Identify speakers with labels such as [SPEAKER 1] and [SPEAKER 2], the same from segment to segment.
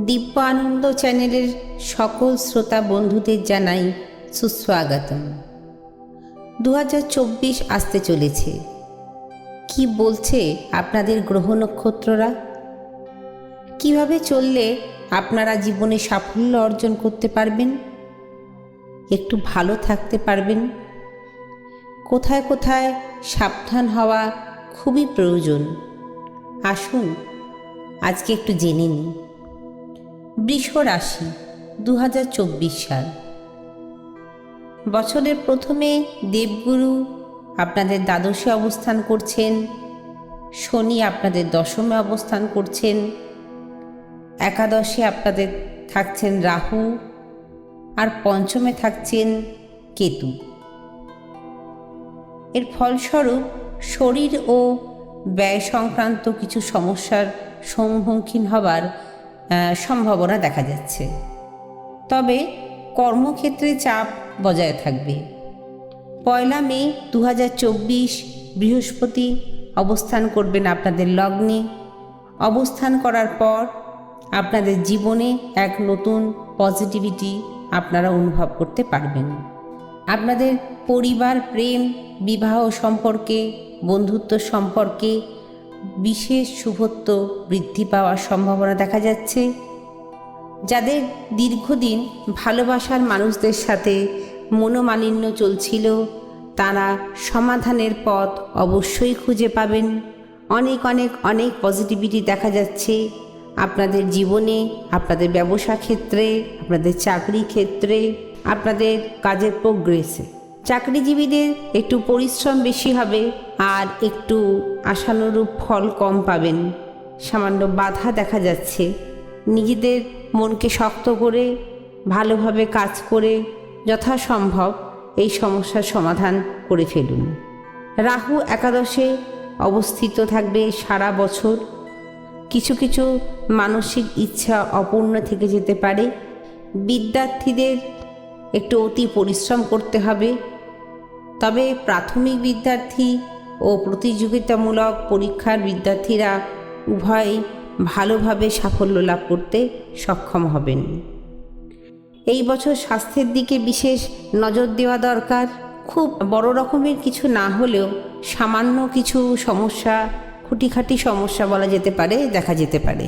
[SPEAKER 1] দিব্য আনন্দ চ্যানেলের সকল শ্রোতা বন্ধুদের জানাই সুস্বাগতম। দু হাজার চব্বিশ আসতে চলেছে। কি বলছে আপনাদের গ্রহ নক্ষত্ররা? কীভাবে চললে আপনারা জীবনে সাফল্য অর্জন করতে পারবেন? একটু ভালো থাকতে পারবেন। কোথায় কোথায় সাবধান হওয়া খুবই প্রয়োজন। আসুন, আজকে একটু জেনে নিই। বৃষ রাশি দু হাজার চব্বিশ সাল। বছরের প্রথমে দেবগুরু আপনাদের দ্বাদশে অবস্থান করছেন, শনি আপনাদের দশমে অবস্থান করছেন, একাদশে আপনাদের থাকছেন রাহু, আর পঞ্চমে থাকছেন কেতু। এর ফলস্বরূপ শরীর ও ব্যয় সংক্রান্ত কিছু সমস্যার সম্মুখীন হবার সম্ভাবনা দেখা যাচ্ছে। তবে কর্মক্ষেত্রে চাপ বজায় থাকবে। পয়লা মে দু হাজার চব্বিশ, বৃহস্পতি অবস্থান করবেন আপনাদের লগ্নে। অবস্থান করার পর আপনাদের জীবনে এক নতুন পজিটিভিটি আপনারা অনুভব করতে পারবেন। আপনাদের পরিবার, প্রেম, বিবাহ সম্পর্কে, বন্ধুত্ব সম্পর্কে বিশেষ শুভত্ব বৃদ্ধি পাওয়ার সম্ভাবনা দেখা যাচ্ছে। যাদের দীর্ঘদিন ভালোবাসার মানুষদের সাথে মনোমালিন্য চলছিল, তারা সমাধানের পথ অবশ্যই খুঁজে পাবেন। অনেক অনেক অনেক পজিটিভিটি দেখা যাচ্ছে আপনাদের জীবনে, আপনাদের ব্যবসা ক্ষেত্রে, আপনাদের চাকরি ক্ষেত্রে, আপনাদের কাজের প্রোগ্রেসে চাকরিজীবীদের একটু পরিশ্রম বেশি হবে আর একটু আশানুরূপ ফল কম পাবেন। সামান্য বাধা দেখা যাচ্ছে। নিজেদের মনকে শক্ত করে, ভালোভাবে কাজ করে যথাসম্ভব এই সমস্যার সমাধান করে ফেলুন। রাহু একাদশে অবস্থিত থাকবে সারা বছর। কিছু কিছু মানসিক ইচ্ছা অপূর্ণ থেকে যেতে পারে। বিদ্যার্থীদের একটু অতি পরিশ্রম করতে হবে। তবে প্রাথমিক বিদ্যার্থী ও প্রতিযোগিতামূলক পরীক্ষার বিদ্যার্থীরা উভয়ই ভালোভাবে সাফল্য লাভ করতে সক্ষম হবেন। এই বছর স্বাস্থ্যের দিকে বিশেষ নজর দেওয়া দরকার। খুব বড় রকমের কিছু না হলেও সামান্য কিছু সমস্যা, খুঁটিখাটি সমস্যা বলা যেতে পারে, দেখা যেতে পারে।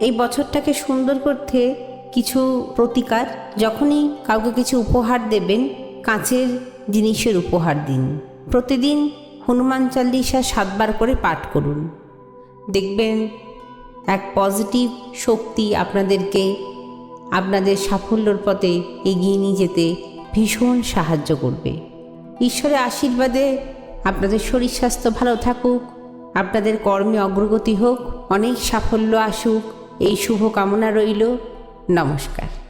[SPEAKER 1] এই বছরটাকে সুন্দর করতে কিছু প্রতিকার, যখনই কাউকে কিছু উপহার দেবেন কাঁচের জিনিসের উপহার দিন। প্রতিদিন হনুমান চাল্লিশা সাতবার করে পাঠ করুন। দেখবেন এক পজিটিভ শক্তি আপনাদেরকে, আপনাদের সাফল্যর পথে এগিয়ে নিয়ে যেতে ভীষণ সাহায্য করবে। ঈশ্বরের আশীর্বাদে আপনাদের শরীর স্বাস্থ্য ভালো থাকুক, আপনাদের কর্মে অগ্রগতি হোক, অনেক সাফল্য আসুক, এই শুভ কামনা রইল। নমস্কার।